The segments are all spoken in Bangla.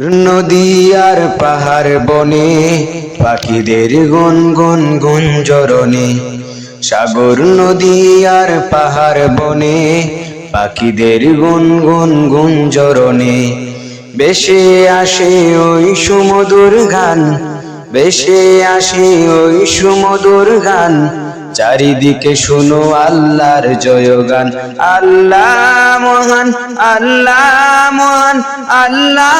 নদী আর পাহাড় বনে, পাখিদের গুন গুন গুঞ্জরণে সাগর, নদী আর পাহাড় বনে, পাখিদের গুন গুন গুঞ্জরণে বেশে আসে ওই সুমধুর গান, বেশে আসে ওই সুমধুর গান। চারিদিকে শুনো আল্লাহর জয়গান। আল্লাহ মহান আল্লাহ মহান আল্লাহ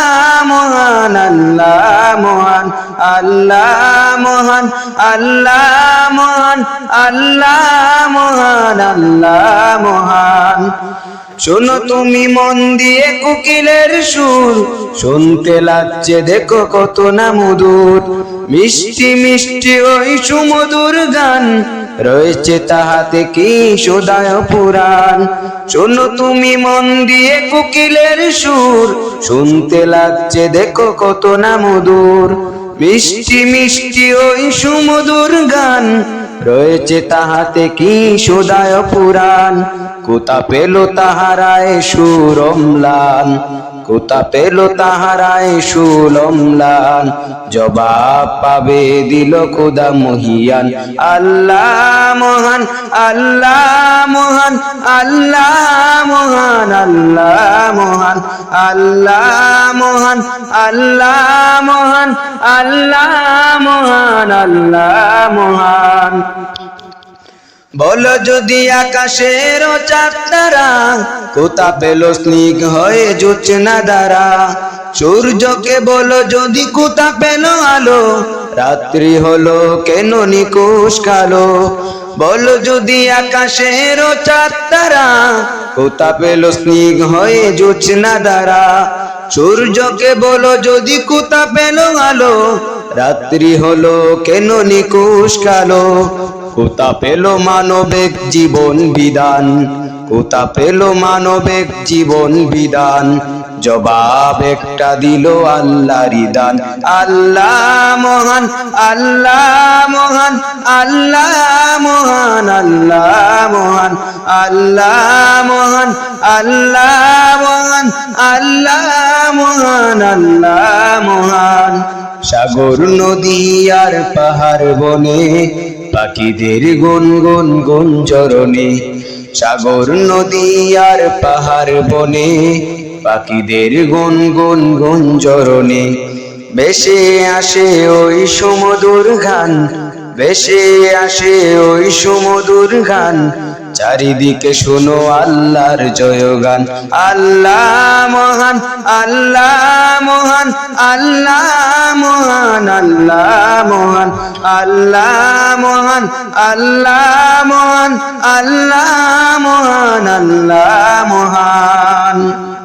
মহান আল্লাহ মহান আল্লাহ মহান আল্লাহ মহান আল্লাহ মহান আল্লাহ মহান। শোনো তুমি মন দিয়ে কুকিলের সুর। শুনতে লাগছে, দেখো কত না মধুর। মিষ্টি মিষ্টি ওই সুমধুর গান, রয়েছে তাহাতে কি সদায় পুরাণ। শোনো তুমি মন দিয়ে কুকিলের সুর। শুনতে লাগছে, দেখো কত না মধুর। মিষ্টি মিষ্টি ওই সুমধুর গান, রয়েছে তাহাতে কি সদায় পুরাণ। কোথা পেল তাহারায় সুরমলান? কোথা পেল তাহারায় সুলমলান জবাব পাবে দিল খোদা মহিয়ান। আল্লাহ মহান আল্লাহ মহান আল্লাহ মহান আল্লাহ মহান আল্লাহ মহান আল্লাহ মহান আল্লাহ মহান আল্লাহ মহান। বলো যদি আকাশের চাঁদ তারা কোথা পেল স্নিগ হয়ে জুচ্ছে না দ্বারা? সূর্যকে বলো যদি কোথা পেল আলো, রাত্রি হলো কেন নিকুশ কালো? বলো যদি আকাশের চাঁদ তারা কোথা পেল স্নিগ হয়ে জুচ্ছে না দ্বারা? সূর্যকে বলো যদি কোথা পেল আলো, রাত্রি হলো কেন নিকুশ কালো? কোথা পেল মানবিক জীবন বিধান? কোথা পেল মানবিক জীবন বিধান? জবাব একটা দিল আল্লাহর দান। আল্লাহ মহান আল্লাহ মহান আল্লাহ মহান আল্লাহ মহান আল্লাহ মহান আল্লাহ মহান আল্লাহ মহান আল্লাহ মহান। সাগর নদী আর পাহাড় বনে, পাখিদের গুন গুন চরণে সাগর নদী আর পাহাড় বনে, পাখিদের গুন গুন চরণে বেশে আসে ওই সুমধুর গান বেশে আসে ওই সুমধুর গান চারিদিকে শোনো আল্লাহর জয়গান। আল্লাহ মহান আল্লাহ মহান আল্লাহ মহান আল্লাহ মহান আল্লাহ মহান আল্লাহ মহান আল্লাহ মহান আল্লাহ মহান।